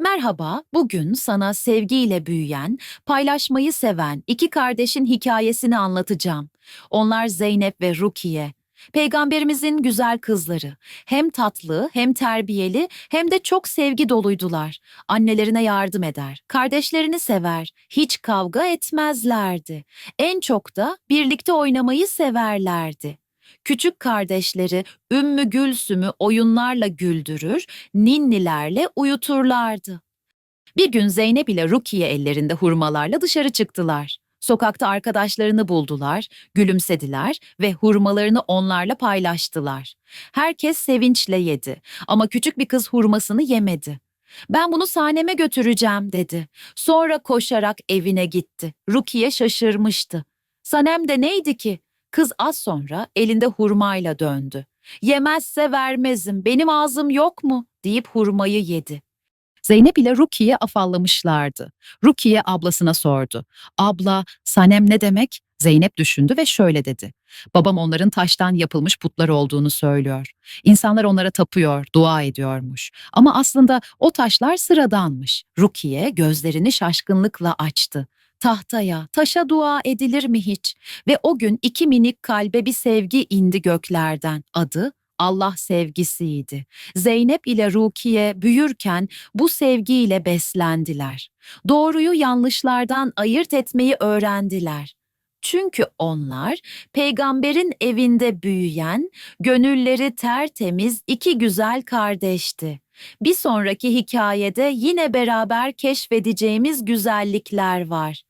Merhaba, bugün sana sevgiyle büyüyen, paylaşmayı seven iki kardeşin hikayesini anlatacağım. Onlar Zeynep ve Rukiye. Peygamberimizin güzel kızları. Hem tatlı, hem terbiyeli, hem de çok sevgi doluydular. Annelerine yardım eder, kardeşlerini sever, hiç kavga etmezlerdi. En çok da birlikte oynamayı severlerdi. Küçük kardeşleri Ümmü Gülsüm'ü oyunlarla güldürür, ninnilerle uyuturlardı. Bir gün Zeynep ile Rukiye ellerinde hurmalarla dışarı çıktılar. Sokakta arkadaşlarını buldular, gülümsediler ve hurmalarını onlarla paylaştılar. Herkes sevinçle yedi ama küçük bir kız hurmasını yemedi. Ben bunu sahneme götüreceğim dedi. Sonra koşarak evine gitti. Rukiye şaşırmıştı. Sanem de neydi ki? Kız az sonra elinde hurmayla döndü. Yemezse vermezim, benim ağzım yok mu? deyip hurmayı yedi. Zeynep ile Rukiye afallamışlardı. Rukiye ablasına sordu. Abla, Sanem ne demek? Zeynep düşündü ve şöyle dedi. Babam onların taştan yapılmış putlar olduğunu söylüyor. İnsanlar onlara tapıyor, dua ediyormuş. Ama aslında o taşlar sıradanmış. Rukiye gözlerini şaşkınlıkla açtı. Tahtaya, taşa dua edilir mi hiç? Ve o gün iki minik kalbe bir sevgi indi göklerden. Adı Allah sevgisiydi. Zeynep ile Rukiye büyürken bu sevgiyle beslendiler. Doğruyu yanlışlardan ayırt etmeyi öğrendiler. Çünkü onlar peygamberin evinde büyüyen, gönülleri tertemiz iki güzel kardeşti. Bir sonraki hikayede yine beraber keşfedeceğimiz güzellikler var.